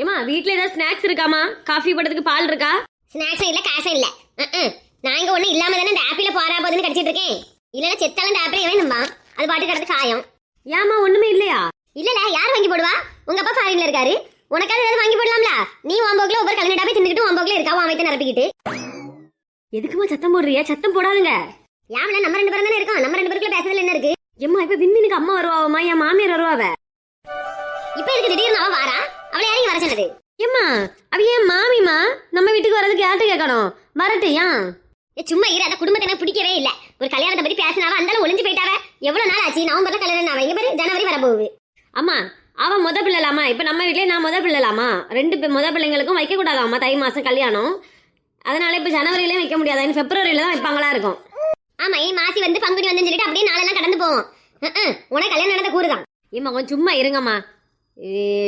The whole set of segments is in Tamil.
ஏமா வீட்ல ஏதாவது ஸ்நாக்ஸ் இருக்காமா காஃபி போடுறதுக்கு பால் இருக்கா? ஸ்நாக்ஸும் இல்ல காசும் இல்ல. நான் இங்க ஒண்ணும் இல்லாம தானே இந்த ஆப்பிள போறா போதுன்னு கடிச்சிட்டு இருக்கேன். இல்லனா செத்தாலும் இந்த ஆப்பிள் வேணும்பா அது பாட்டு கிடந்து காயம். ஏமா ஒண்ணுமே இல்லையா? இல்லல யார் வாங்கி போடுவா? உங்க அப்பா ஃபாரின்ல இருக்காரு. உனக்காவது ஏதாவது வாங்கி போடலாம்ல? நீ ஒம்போக்குல ஒவ்வொரு கல்யாணம் போய் தின்னுக்கிட்டு ஒம்போக்குல இருக்கா? அமைத்த நிரப்பிக்கிட்டு. எதுக்குமா சத்தம் போடுறியா? சத்தம் போடாதுங்க. யாமல நம்ம ரெண்டு பேரும் தானே இருக்கோம். நம்ம ரெண்டு பேருக்குள்ள பேசுறதுல என்ன இருக்கு? ஏம்மா இப்ப விண்மீனுக்கு அம்மா வருவாவம்மா? என் மாமியார் வருவாவ? இப்ப எதுக்கு திடீர்னு அவ வாரா? அவளை யாரையும் வர சொன்னது? ஏம்மா அவ ஏன் மாமிமா நம்ம வீட்டுக்கு வர்றதுக்கு யார்கிட்ட கேட்கணும்? வரட்டு ஏன் சும்மா இரு அந்த குடும்பத்தை எனக்கு பிடிக்கவே இல்ல. ஒரு கல்யாணத்தை பத்தி பேசினாவ? அந்த ஒளிஞ்சு போயிட்டாவ? எவ்வளவு நாள் ஆச்சு? நவம்பர்ல கல்யாணம் ஆவ? இங்க பாரு ஜனவரி வர போகுது அம்மா அவன் முத பிள்ளைலாமா? இப்ப நம்ம வீட்லயே நான் முத பிள்ளைலாமா? ரெண்டு முத பிள்ளைங்களுக்கும் வைக்க கூடாதாம்மா தை மாசம் கல்யாணம். அதனால இப்ப ஜனவரியிலயும் வைக்க முடியாது? பிப்ரவரியில தான் வைப்பாங்களா இருக்கும். ஆமா ஏன் மாசி வந்து பங்குனி வந்து சொல்லிட்டு அப்படியே நாளெல்லாம் கடந்து போவோம். உனக்கு கல்யாணம் நடந்த கூறுதான். ஏம்மா கொஞ்சம் சும்மா இருங்கம்மா.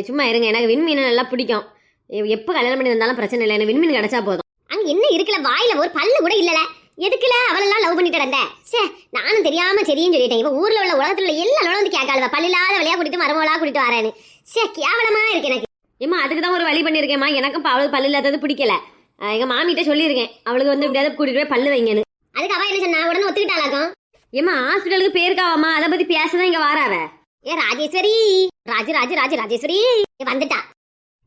சும்மா இருங்க. எனக்கு விண்மீன் நல்லா பிடிக்கும். எப்போ கல்யாணம் பண்ணி வந்தாலும் பிரச்சனை இல்லை. எனக்கு விண்மீன் கிடைச்சா போதும். அங்க என்ன இருக்குல்ல? வாயில ஒரு பல்லு கூட இல்லல. எதுக்குல? அவளெல்லாம் லவ் பண்ணிட்டு இருந்த சே நானும் தெரியாம சரின்னு சொல்லிட்டேன். இவ ஊர்ல உள்ள உலகத்துல உள்ள எல்லா லவ் வந்து கேட்காளுவ பல்லில்லாத வழியா கூட்டிட்டு மரமோளா கூட்டிட்டு வரேன்னு. சே கேவலமா இருக்கு எனக்கு. ஏம்மா அதுக்கு தான் ஒரு வழி பண்ணியிருக்கேம்மா. எனக்கும் இப்போ அவளுக்கு பல்லு இல்லாதது பிடிக்கல. எங்க மாமிகிட்ட சொல்லியிருக்கேன். அவளுக்கு வந்து எப்படியாவது கூட்டிட்டு போய் பல்லு வைங்கன்னு. அதுக்கு அவ என்ன சொன்னா? உடனே ஒத்துக்கிட்டாளாக்கும் ஏம்மா ஹாஸ்பிட்டலுக்கு போயிருக்காவாம்மா. அதை பத்தி பேசதான் இங்க வாராவ. ஏ ராஜேஸ்வரி! ராஜு ராஜு ராஜு ராஜேஸ்வரி! ஏ, வந்துட்டா.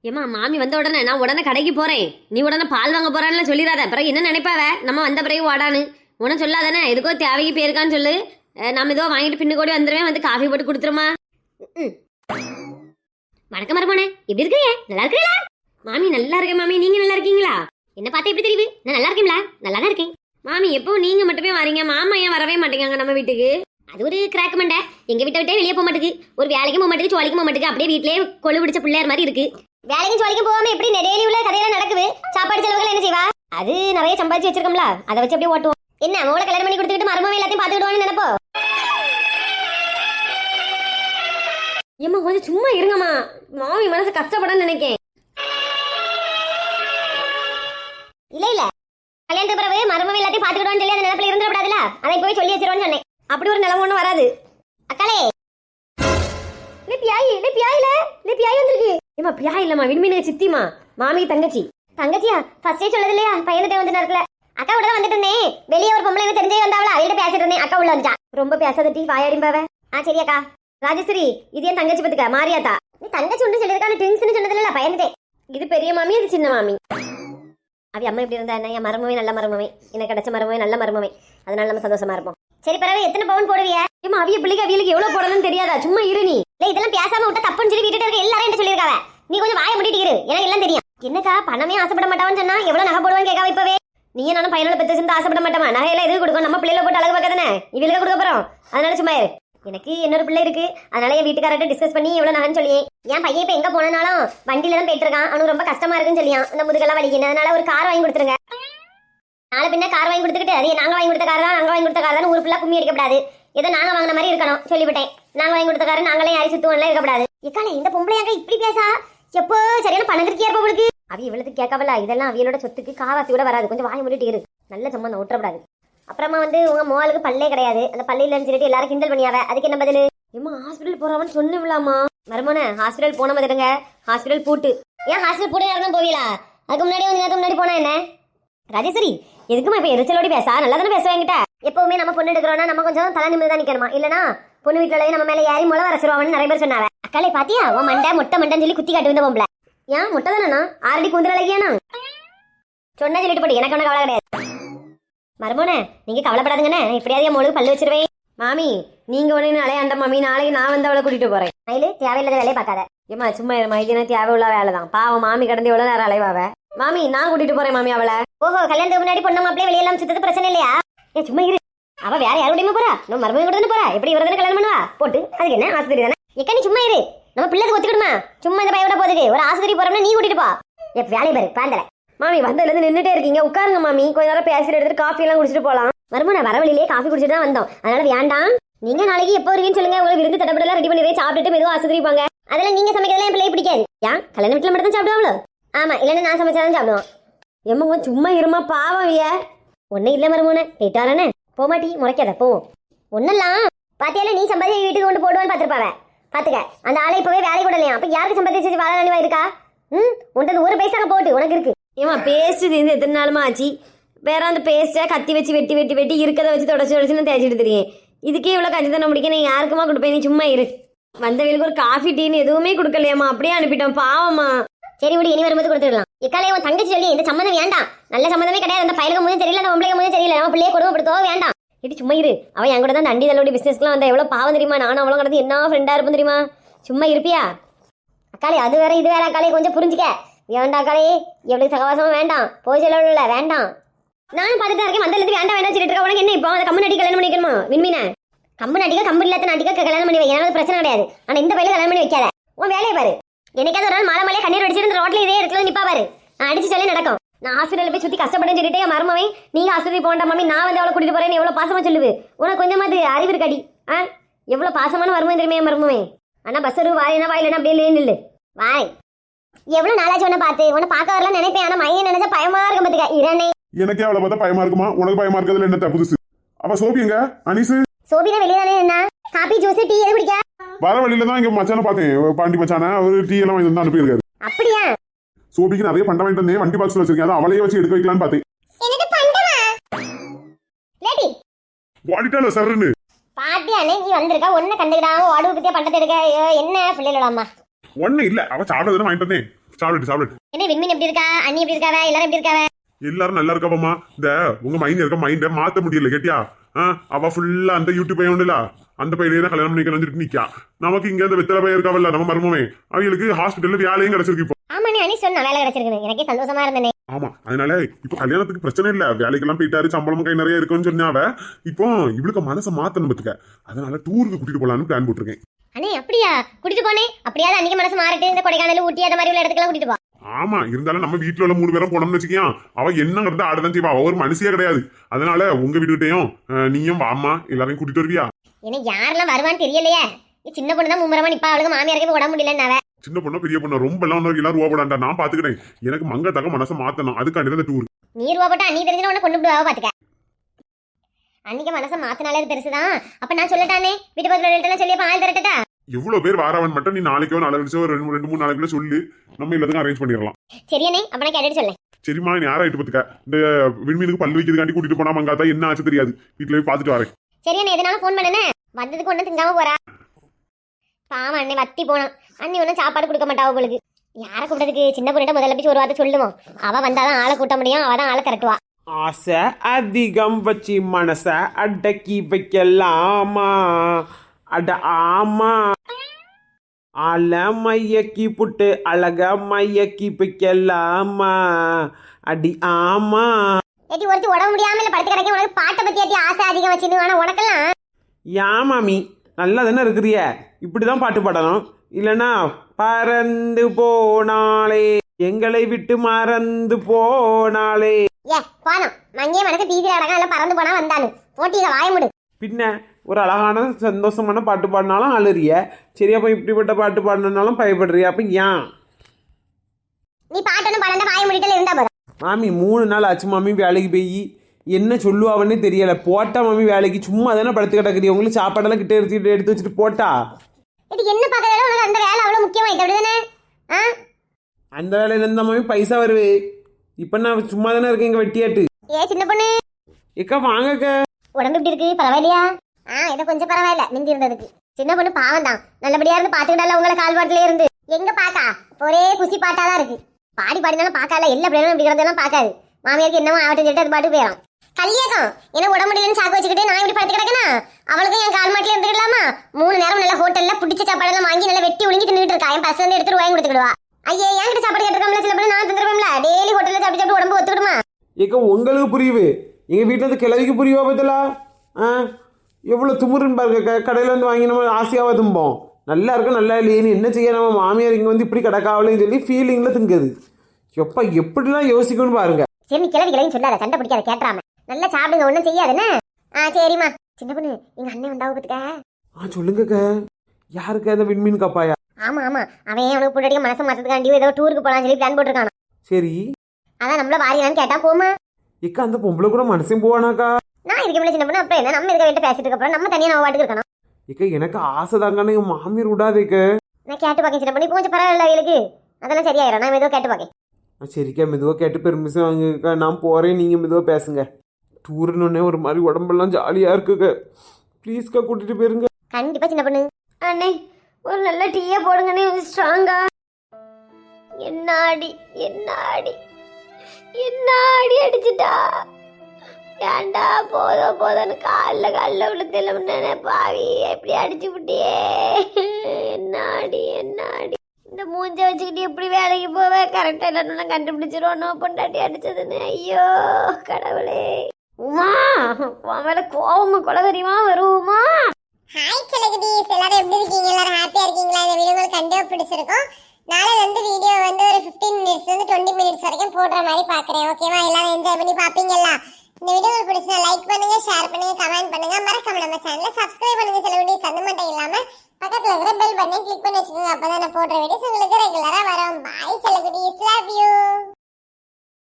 ஏம்மா மாமி வந்த உடனே நான் உடனே கடைக்கு போறேன். நீ உடனே பால் வாங்க போறான்னு சொல்லிடாத பிறகு என்ன நினைப்பாவ? நம்ம வந்த பிறகு ஓடான்னு உன சொல்லாதானே? எதுக்கோ தேவைக்கு போயிருக்கான்னு சொல்லு. நம்ம ஏதோ வாங்கிட்டு பின்னு கூடி வந்துருவேன். வந்து காஃபி போட்டு கொடுத்துருமா? வணக்கம் மரமான. எப்படி இருக்கிறீங்க நல்லா இருக்கிறீங்களா மாமி நல்லா இருக்கேன் மாமி. நீங்க நல்லா இருக்கீங்களா? என்ன பார்த்தா எப்படி தெரியுது? நான் நல்லா இருக்கேன்ல. நல்லா தான் இருக்கேன். மாமி எப்போ நீங்க மட்டுமே வரீங்க. மாமா ஏன் வரவே மாட்டேங்காங்க நம்ம வீட்டுக்கு? அது ஒரு கிராக் மண்டை. எங்க வீட்டை விட்டே வெளியே போக மாட்டேங்குது ஒரு வேலைக்கும் போக மாட்டேங்குது சோழிக்கும் போக மாட்டேங்குது அப்படியே வீட்லயே கொழு பிடிச்ச பிள்ளையார் மாதிரி இருக்கு. வேலைக்கும் சோழிக்கும் போகாம எப்படி டெய்லி உள்ள கதையெல்லாம் நடக்குது? சாப்பாடு செலவுகள் என்ன செய்வா? அது நிறைய சம்பாதிச்சு வச்சிருக்கோம்ல. அதை வச்சு அப்படியே ஓட்டுவோம். என்ன மோளை கல்யாணம் பண்ணி கொடுத்துட்டு மருமவை எல்லாத்தையும் பார்த்துக்கிடுவான்னு நினைப்போ? ஏம்மா கொஞ்சம் சும்மா இருங்கம்மா. மாமி மனசு கஷ்டப்படன்னு நினைக்கேன். இல்ல இல்ல. கல்யாணத்துக்கு பிறகு மருமவை எல்லாத்தையும் பார்த்துக்கிடுவான்னு சொல்லி அந்த நினைப்பில் இருந்துடக்கூடாதுல அதை போய் சொல்லி வச்சிருவோன்னு சொன்னேன். அப்படி ஒரு நிலைமை ஒன்றும் வராது. அக்காலே இல்லை பியாயி? இல்லை பியாயில? இல்லை பியாயி வந்திருக்கு? ஏமா பியாய் இல்லம்மா. விண்மீனுக்கு சித்திமா மாமி தங்கச்சி. தங்கச்சியா? ஃபர்ஸ்டே சொல்லது இல்லையா? பையன்கிட்ட வந்து நடக்கல. அக்கா கூட தான் வந்துட்டு இருந்தேன். வெளியே ஒரு பொம்பளை தெரிஞ்சே வந்தாவளா? அவள்கிட்ட பேசிட்டு இருந்தேன். அக்கா உள்ள வந்துட்டான். ரொம்ப பேசாத டீ வாயாடிம்பாவ ஆ சரி அக்கா. ராஜஸ்ரீ இது என் தங்கச்சி பத்துக்க. மாரியாத்தா. நீ தங்கச்சி ஒன்று சொல்லியிருக்கான ட்வின்ஸ்னு சொன்னதுல இல்ல பயந்துட்டேன் இது பெரிய மாமி இது சின்ன மாமி? அவ அம்மா இப்படி இருந்தா என்ன? என் மரமவே நல்ல மருமவே. எனக்கு கிடைச்ச மருமவே நல்ல மருமவே. அதனால நம்ம சந்தோஷமா இருப்போம். சரி பரவாயில்ல எத்தனை பவுன் போடுவிய? ஏமா அவிய பிள்ளைக்கு அவியலுக்கு எவ்வளவு போடணும்னு தெரியாதா? சும்மா இரு நீ. இல்ல இதெல்லாம் பேசாம விட்டா தப்புன்னு சொல்லி வீட்டுல இருக்க எல்லாரும் என்ன சொல்லிருக்காவ நீ கொஞ்சம் வாய முடிட்டு இரு. எனக்கு எல்லாம் தெரியும். என்னக்கா பணமே ஆசைப்பட மாட்டான்னு சொன்னா எவ்வளவு நகை போடுவான்னு கேட்காவ இப்பவே? நீ நானும் பையனோட பெற்று சேர்ந்து ஆசைப்பட மாட்டோமா? நகையெல்லாம் எதுக்கு கொடுக்கும் நம்ம பிள்ளைல போட்டு அழகு பார்க்க தானே இவளுக்கு கொடுக்க போறோம். அதனால சும்மா இரு. எனக்கு இன்னொரு பிள்ளை இருக்கு. அதனால என் வீட்டுக்காரர்கிட்ட டிஸ்கஸ் பண்ணி எவ்வளவு நகைன்னு சொல்லி என் பையன் இப்ப எங்க போனாலும் வண்டியில தான் போயிட்டு இருக்கான். அவனுக்கு ரொம்ப கஷ்டமா இருக்குன்னு சொல்லியான். இந்த முதுகெல்லாம் வலிக்கணும் அதனால ஒரு கார் வாங்கி கொடுத்துருங்க. நாளை பின்ன கார் வாங்கி கொடுத்துக்கிட்டு அது நாங்க வாங்கி கொடுத்த கார் தான் நாங்க வாங்கி கொடுத்த கார் தான் ஊர் ஃபுல்லா கும்மி அடிக்கப்படாது. ஏதோ நாங்கள் வாங்கின மாதிரி இருக்கணும் சொல்லிவிட்டேன். நாங்க வாங்கி கொடுத்த கார் நாங்களே யாரும் சுத்துவோம்லாம் இருக்கக்கூடாது இக்கால இந்த பொம்பளையாங்க இப்படி பேசா? எப்போ சரியான பணத்திற்கே இருப்ப உங்களுக்கு அவ இவ்வளவு கேட்கவல இதெல்லாம் அவியலோட சொத்துக்கு காவாசி கூட வராது. கொஞ்சம் வாய் முடிட்டு இரு. நல்ல சம்பந்தம் விட்டுறக்கூடாது அப்புறமா வந்து உங்க மோளுக்கு பல்லே கிடையாது. அந்த பல்லையிலன்னு சொல்லிட்டு எல்லாரும் கிண்டல் பண்ணியாவ. அதுக்கு என்ன பதில்? ஏமா ஹாஸ்பிட்டல் போறவன்னு சொன்னவில்லாமா மருமோன ஹாஸ்பிட்டல் போன மாதிரிங்க. ஹாஸ்பிட்டல் பூட்டு. ஏன் ஹாஸ்பிட்டல் பூட்டு நேரம் போவீங்களா? அதுக்கு முன்னாடி கொஞ்ச நேரத்துக்கு முன்னாடி போனா என்ன? ராஜேஸ்வரி எதுக்குமா இப்ப எரிச்சலோடி பேசா? நல்லா தானே பேசுவேன் என்கிட்ட? எப்பவுமே நம்ம பொண்ணு எடுக்கிறோம்னா நம்ம கொஞ்சம் தலை நிமிடம் தான் நிக்கணுமா? இல்லனா பொண்ணு வீட்டுல நம்ம மேல ஏறி முளை வரச்சிருவாங்கன்னு நிறைய பேர் சொன்னாவ அக்காலே பாத்தியா? உன் மண்டை முட்டை மண்டைன்னு சொல்லி குத்தி காட்டு வந்த பொம்பளை. ஏன்? முட்டை தானே ஆறடி கூந்தல் அழகியானா சொன்னா சொல்லிட்டு போட்டு எனக்கு ஒன்றும் கவலை கிடையாது. மருமோனே நீங்க கவலைப்படாதுங்கண்ணே. இப்படியாவது என் முழுக்கு பல்லு வச்சிருவேன் மாமி நீங்க உடனே அலையாண்ட மாமி நாளைக்கு நான் வந்து அவளை கூட்டிட்டு போறேன். மயிலு தேவையில்லாத வேலையை பார்க்காத. ஏம்மா சும்மா இருமா. இது என்ன தேவையுள்ள வேலை தான் பாவம் மாமி கடந்து எவ்வளவு நேரம் அலைவாவே? மாமி நான் கூட்டிட்டு போறேன் மாமி அவளை. ஓஹோ கல்யாணத்துக்கு முன்னாடி பொண்ணு மாப்பிளே வெளியெல்லாம் சுத்தது பிரச்சனை இல்லையா? ஏ சும்மா இரு. அவ வேற யாரு கூடயுமே போறா? நம்ம மருமகன் கூட தானே போறா? எப்படி இவர தானே கல்யாணம் பண்ணுவா? போட்டு அதுக்கு என்ன ஆஸ்பத்திரி தானே? எக்கா நீ சும்மா இரு. நம்ம பிள்ளைக்கு ஒத்துக்கிடுமா? சும்மா இந்த பையோட போதுக்கு. ஒரு ஆஸ்பத்திரி போறோம்னா நீ கூட்டிட்டு போ. எப்ப வேலையை பாரு பாந்தல. மாமி வந்ததுல இருந்து நின்னுட்டே இருக்கீங்க. உட்காருங்க மாமி. கொஞ்ச நேரம் பேசிட்டு எடுத்துட்டு காஃபி எல்லாம் குடிச்சிட்டு போலாம். மருமகன் வர வழியிலே காஃபி குடிச்சிட்டு தான் வந்தோம். அதனால வேண்டாம். நீங்க நாளைக்கு எப்போ வருவீங்கன்னு சொல்லுங்க. உங்களுக்கு விருந்து தடப்படலாம் ரெடி பண்ணி சாப்பிட்டுட்டு மெதுவாக ஆஸ்பத்திரி போங்க. அதெல்லாம் நீங்க சமைக்கிறதுலாம் என் பிள்ளைய பிடிக்காது. ஏன்? கல்யாண வீட்டுல மட்டும் தான் சாப்பிடுவாங்களோ? ஆமா இல்லைன்னா நான் சமைச்சாதான் சாப்பிடுவோம் ஏம்மா சும்மா இருமா பாவம் விய ஒன்னும் இல்ல மருமோனே போயிட்டாரனே போமாட்டி முறைக்காத போ. ஒன்னெல்லாம் பாத்தியால நீ சம்பாதி வீட்டுக்கு கொண்டு போடுவான்னு பார்த்திருப்பாவ. பாத்துக்க அந்த ஆளை இப்பவே வேலைக்கு இல்லையா? அப்ப யாருக்கு சம்பாதிச்சு வாழ நினைவா இருக்கா? ம்? உன்றது ஒரு பைசா போட்டு உனக்கு இருக்கு. ஏமா பேஸ்ட் தீர்ந்து எத்தனை நாளுமா ஆச்சு? வேற அந்த பேஸ்ட்டை கத்தி வச்சு வெட்டி வெட்டி வெட்டி இருக்கிறத வச்சு தொடச்சி தொடச்சி நான் தேய்ச்சிட்டு தெரியும் இதுக்கே இவ்வளோ கஞ்சி முடிக்க நீ யாருக்குமா கொடுப்பேன் நீ சும்மா இரு. வந்தவங்களுக்கு ஒரு காஃபி டீன்னு எதுவுமே கொடுக்கலையாம்மா. அப்படியே அனுப்பிட்டோம் பாவம்மா. சரி விடு இனி வரும்போது கொடுத்துடலாம். இக்காலே உன் தங்கச்சி சொல்லி இந்த சம்மந்தம் வேண்டாம். நல்ல சம்மந்தமே கிடையாது. அந்த பயலுக்கு முதல் தெரியல அந்த பொம்பளைக்கு முதல் தெரியல. நம்ம பிள்ளைய கொடுமைப்படுத்தவோ வேண்டாம். இது சும்மா இரு. அவன் என் கூட தான் அந்த அண்டி தள்ளுடைய வந்தா எவ்வளோ பாவம் தெரியுமா? நானும் அவ்வளோ கிடந்து என்ன ஃப்ரெண்டாக இருப்போம் தெரியுமா? சும்மா இருப்பியா? அக்காளே அது வேற இது வேற அக்காளே கொஞ்சம் புரிஞ்சுக்க. வேண்டாம் அக்காளே எவ்வளவு சகவாசமும் வேண்டாம். போய் செலவுல வேண்டாம். நானும் பார்த்துட்டு இருக்கேன். வந்ததுக்கு வேண்டாம் வேண்டாம் சொல்லிட்டு இருக்க உனக்கு என்ன இப்போ? அந்த கம்பு அடி கல்யாணம் பண்ணிக்கணுமா? விண்மீன கம்பு நடிக்க கம்பு இல்லாத நடிக்க கல்யாணம் பண்ணி வை. பிரச்சனை கிடையாது. ஆனா இந்த பையில கல்யாணம் பண்ணி வைக்காத. உன் வேலையை பாரு. என்னைக்காவது ஒரு நாள் மலை மலையா கண்ணீர் அடிச்சிட்டு ரோட்ல இதே இடத்துல நிப்பா பாரு. நான் அடிச்சு சொல்லி நடக்கும். நான் ஹாஸ்பிட்டலில் போய் சுற்றி கஷ்டப்பட்டேன்னு சொல்லிட்டு என் மருமவன் நீங்க ஆஸ்பத்திரி போண்டா மம்மி நான் வந்து அவளை கூட்டிட்டு போறேன்னு எவ்வளோ பாசமா சொல்லுது. உனக்கு கொஞ்சமாவது அறிவு இருக்கடி ஆ? எவ்வளோ பாசமான மருமவன் தெரியுமா என் மருமவன்? ஆனா பஸ் ஒரு வாயினா வாயிலனா அப்படியே இல்லையே நில்லு. வாய். எவ்வளவு நாளாச்சு உன்னை பார்த்து? உன்னை பார்க்க வரலாம் நினைப்பேன் ஆனா மையம் நினைச்சா பயமா இருக்கும் பாத்துக்க. இரண்டே. எனக்கே அவளை பார்த்தா பயமா இருக்குமா? உனக்கு பயமா இருக்கிறதுல என்ன புதுசு? அவ சோபி எங்க? அனிசு? சோபினா வெளியே தானே என்ன காபி ஜூஸ் டீ எது குடிக்க? வர வழியில தான் இங்க மச்சான பார்த்தேன். பாண்டி மச்சான அவரு டீ எல்லாம் வாங்கி வந்து அனுப்பியிருக்காரு அப்படியா? சோபிக்கு நிறைய பண்ட வாங்கிட்டு வந்தேன். வண்டி பாக்ஸ்ல வச்சிருக்கேன். அதை அவளையே வச்சு எடுக்க வைக்கலாம்னு பார்த்தேன். பண்டமா? ஓடிட்டால சருன்னு பாட்டியானே நீ வந்திருக்கா. கண்டுக்கிடாம உடம்பு பத்தியா பண்டத்தை எடுக்க என்ன? பிள்ளைகளோட அம்மா ஒண்ணு இல்ல. அவ சாப்பிடறதுன்னு வாங்கிட்டு வந்தேன். சாப்பிட்டு சாப்பிட்டு என்ன விண்மீன் எப்படி இருக்கா? அண்ணி எப்படி இருக்காவ? எல்லாரும் எப்படி இருக்காவ? எல்லாரும் நல்லா இருக்காப்பமா இந்த உங்க மைண்ட் இருக்க மைண்ட மாத்த முடியல கேட்டியா? அவ ஃபுல்லா அந்த யூடியூப் பையன் உண்டுல. அந்த பையனே தான் கல்யாணம் பண்ணிக்கணும் சொல்லிட்டு நிக்கா. நமக்கு இங்க இந்த வெத்தலை பையன் இருக்காவல்ல நம்ம மருமவே அவங்களுக்கு ஹாஸ்பிட்டல்ல வேலையும் கிடைச்சிருக்கு இப்போ. ஆமா நீ அண்ணி சொன்னா வேலை கிடைச்சிருக்கு. எனக்கே சந்தோஷமா இருந்தேனே. ஆமா அதனால இப்ப கல்யாணத்துக்கு பிரச்சனை இல்ல. வேலைக்கெல்லாம் போயிட்டாரு சம்பளமும் கை நிறைய இருக்குன்னு சொன்னாவ இப்போ இவளுக்கு மனசை மாத்தணும் பத்துக்க. அதனால டூருக்கு கூட்டிட்டு போலான்னு பிளான் போட்டிருக்கேன். அண்ணே அப்படியா? கூட்டிட்டு போனே. அப்படியாவது அன்னைக்கு மனசு மாறிட்டு இந்த கொடைக்கானல் ஊட்டி அந்த மாதிரி உள்ள இடத்துக்குலாம் கூட்டிட்டு போ. ஆமா இருந்தாலும் நம்ம வீட்டுல உள்ள மூணு பேரும் போனோம்னு வச்சுக்கியா அவ என்ன கிடந்து ஆடுதான் செய்வா. அவ ஒரு மனுஷியே கிடையாது. அதனால உங்க வீட்டுக்கிட்டையும் நீயும் வாமா எல்லாரையும் கூட்டிட்டு வருவியா? எனக்கு யாரெல்லாம் வருவான்னு தெரியலையே? நீ சின்ன பொண்ணு தான் மும்முரமா நிப்பா. அவளுக்கு மாமியாருக்கு உடம்பு முடியலன்னாவ சின்ன பொண்ணோ பெரிய பொண்ணோ ரொம்ப எல்லாம் ஒன்றும் எல்லாரும் ரூபா போடாண்டா. நான் பாத்துக்கிறேன். எனக்கு மங்க தக்க மனசை மாத்தணும். அதுக்காண்டி தான் டூர் நீ ரூபா போட்டு அண்ணி தெரிஞ்சு உன்னை கொண்டு விடுவா பாத்துக்க. அன்னைக்கு மனசை மாத்தினாலே அது பெருசுதான். அப்ப நான் சொல்லட்டானே வீட்டு பக்கத்துல சொல்லி ஆள் திரட்டா எவ்வளவு பேர் வாரவன் மட்டும் நீ நாளைக்கோ நாளை கழிச்சோ ஒரு ரெண்டு ரெண்டு மூணு நாளைக்குள்ள சொல்லு. நம்ம எல்லாத்துக்கும் அரேஞ்ச் பண்ணிடலாம். சரியனே அப்ப நான் கேட்டுட்டு சொல்லேன் சரிம்மா நீ யாராயிட்டு பத்துக்க இந்த விண்மீனுக்கு பல்லு வைக்கிறதுக்காண்டி கூட்டிட்டு போனா மங்காத்தா என்ன ஆச்சு தெரியாது. வீட்டுல போய் பாத்துட்டு வரேன். சரியனே எதனாலும் ஃபோன் பண்ணனே வந்ததுக்கு ஒன்றும் திங்காம போறா. பாவம் அண்ணே வத்தி போனான் அண்ணி ஒன்றும் சாப்பாடு கொடுக்க மாட்டா அவளுக்கு. யாரை கூப்பிட்டதுக்கு சின்ன பொண்ணிட்ட முதல்ல போய் ஒரு வார்த்தை சொல்லுவோம். அவ வந்தாதான் ஆளை கூட்ட முடியும் அவ தான் ஆளை திரட்டுவா. ஆசை அதிகம் வச்சு மனச அடக்கி வைக்கலாமா? அட ஆமா. ஆள மையக்கி புட்டு அழக மையக்கி வைக்கலாமா அடி ஆமா. ஏட்டி ஒருத்தி உடம்பு முடியாம இல்ல படுத்து கிடக்க உனக்கு பாட்டை பத்தி ஏட்டி ஆசை அதிகம் வச்சுன்னு ஆனா உனக்கெல்லாம். யா மாமி நல்லா தானே இருக்கிறிய? இப்படிதான் பாட்டு பாடணும். இல்லனா பறந்து போனாலே எங்களை விட்டு மறந்து போனாலே ஏ போனோம் மங்கே மனசு பீதியில் அடக்கம் எல்லாம் பறந்து போனா வந்தானு போட்டியில வாய முடு. பின்ன? ஒரு அழகான சந்தோஷமான பாட்டு பாடினாலும் அழுறிய. சரி அப்போ இப்படிப்பட்ட பாட்டு பாடினாலும் பயப்படுறிய? அப்போ ஏன் நீ பாட்டொன்னு பன்னெண்டு வாய முடிட்டல இருந்தா மாமி மூணு நாள் ஆச்சு மாமி வேலைக்கு போய். என்ன சொல்லுவாவன்னே தெரியல. போட்டா மாமி வேலைக்கு. சும்மா தானே படுத்து கிடக்குது. உங்களுக்கு சாப்பாடெல்லாம் கிட்ட எடுத்துட்டு எடுத்து வச்சுட்டு போட்டா. இது என்ன பார்க்கறதால உனக்கு அந்த வேலை அவ்வளவு முக்கியமாயிட்டு அப்படிதானே? ஆ? அந்த வேலையில இருந்தா மாமி பைசா வருவே. இப்போ நான் சும்மா தானே இருக்கேன் இங்கே வெட்டியாட்டு. ஏ சின்ன பொண்ணு. ஏக்கா வாங்கக்க. உடம்பு எப்படி இருக்கு? பரவாயில்லையா? ஆ இது கொஞ்சம் பரவாயில்ல மிந்தி இருந்ததுக்கு சின்ன பொண்ணு பாவம் தான் நல்லபடியா இருந்து பாத்துக்கிட்டால உங்களை கால்பாட்டிலே இருந்து? எங்க பாக்கா? ஒரே குசி பாட்டா தான் இருக்கு. பாடி பாடினாலும் பார்க்கல எல்லா பிள்ளைகளும் இப்படி கிடந்தாலும் பார்க்காது மாமியாருக்கு என்னமோ ஆகட்டும் சொல்லிட்டு அது பாட்டு போயிடும். கல்யாணம். என்ன உடம்பு முடியலன்னு சாக்கு வச்சுக்கிட்டு நான் இப்படி படுத்து கிடக்கனா? அவளுக்கும் என் கால் மாட்டில இருந்துக்கலாமா மூணு நேரம் நல்ல ஹோட்டல்ல பிடிச்ச சாப்பாடெல்லாம் வாங்கி நல்லா வெட்டி ஒழுங்கி தின்னுட்டு இருக்கா. என் பசங்க வந்து எடுத்துட்டு வாங்கி கொடுத்துக்கிடுவா. ஐயே என்கிட்ட சாப்பாடு கேட்டிருக்கோம்ல? சில பேர் நான் தந்துருப்பேன்ல டெய்லி ஹோட்டல்ல சாப்பிட்டு சாப்பிட்டு உடம்பு ஒத்துக்கிடுமா? ஏக்க உங்களுக்கு புரியுது. எங்க வீட்டில் இருந்து கிளவிக்கு புரியுவா பத்தலா? எவ்வளோ துமுறுன்னு பாருங்க. கடையில் வந்து வாங்கி நம்ம ஆசையாக தும்போம். நல்லா இருக்கும் நல்லா இல்லையேன்னு என்ன செய்ய நம்ம மாமியார் இங்கே வந்து இப்படி கிடக்காவலேன்னு சொல்லி ஃபீலிங்கில் திங்குது. எப்பா எப்படிலாம் யோசிக்கணும்னு பாருங்க. சரி கிளவி கிளவின்னு சொல்லாத சண்டை பிடிக்காத கேட்டுறாம நல்லா சாப்பிடுங்க ஒன்றும் செய்யாதுன்னு ஆ சரிம்மா. சின்ன பொண்ணு எங்க அண்ணன் வந்தாவ பத்துக்க ஆ சொல்லுங்கக்கா. யாருக்கு அந்த விண்மீன் கப்பாயா? ஆமா ஆமா. அவன் அவனுக்கு பின்னாடி மனசை மாத்ததுக்காண்டி ஏதோ டூருக்கு போலாம்னு சொல்லி பிளான் போட்டிருக்கான் சரி. அதான் நம்மள வாரியான்னு கேட்டா போமா ஏக்கா அந்த பொம்பளை கூட மனசையும் போவானாக்கா? நான் இருக்க சின்ன பொண்ணு அப்புறம் என்ன? நம்ம இருக்க வீட்டு பேசிட்டு இருக்க அப்புறம் நம்ம தனியா நம்ம பாட்டுக்கு இருக்கணும். இக்க எனக்கு ஆசை தாங்கன்னு என் மாமியார் விடாதேக்க நான் கேட்டு பார்க்க சின்ன பண்ணி. கொஞ்சம் பரவாயில்ல அவளுக்கு. அதெல்லாம் சரியாயிரும். நான் ஏதோ கேட்டு பார்க்க சரிக்கா மெதுவாக கேட்டு பெர்மிஷன் வாங்குக்கா நான் போகிறேன் நீங்கள் மெதுவாக பேசுங்க. டூருன்னு ஒரு மாதிரி உடம்பெல்லாம் ஜாலியாக இருக்குக்க. ப்ளீஸ்க்கா கூட்டிகிட்டு போயிருங்க. கண்டிப்பா சின்ன பொண்ணு. அண்ணே ஒரு நல்ல டீயா போடுங்கண்ணே. ஸ்ட்ராங்கா என்ன அடி என்ன அடி என்ன அடி அடிச்சுட்டா? ஏண்டா போதோ போதோன்னு காலில் காலில் விழுத்தல பாவி எப்படி அடிச்சு விட்டியே என்னாடி என்னாடி? இந்த மூஞ்ச வச்சுக்கிட்டு எப்படி வேலைக்கு போவ? கரெக்டாக இல்லைன்னு கண்டுபிடிச்சிருவோனோ பொண்டாட்டி அடிச்சதுன்னு. ஐயோ கடவுளே. உமா உன் மேல கோவமா தெரியுமா வருவோமா ஹாய் செலகுடீஸ் எல்லாரும் எப்படி இருக்கீங்க? எல்லாரும் ஹாப்பியா இருக்கீங்களா? இந்த வீடியோ உங்களுக்கு கண்டிப்பா பிடிச்சிருக்கும். நாளை வந்து வீடியோ வந்து ஒரு 15 மினிட்ஸ் வந்து டுவெண்ட்டி மினிட்ஸ் வரைக்கும் போடுற மாதிரி பாக்குறேன். ஓகேவா எல்லாரும் என்ஜாய் பண்ணி பாப்பீங்கல்ல இந்த வீடியோ பிடிச்சா லைக் பண்ணுங்க ஷேர் பண்ணுங்க கமெண்ட் பண்ணுங்க. மறக்காம நம்ம சேனலை சப்ஸ்கிரைப் பண்ணுங்க சில வீடியோஸ் அந்த மட்டும் இல்லாம பக்கத்துல இருக்கிற பெல் பட்டனை கிளிக் பண்ணி வச்சுக்கோங்க. அப்பதான் நான் போடுற வீடியோஸ் உங்களுக்கு ரெகுலரா வரும். பாய் செல்லக்கூடிய இஸ்லாப் யூ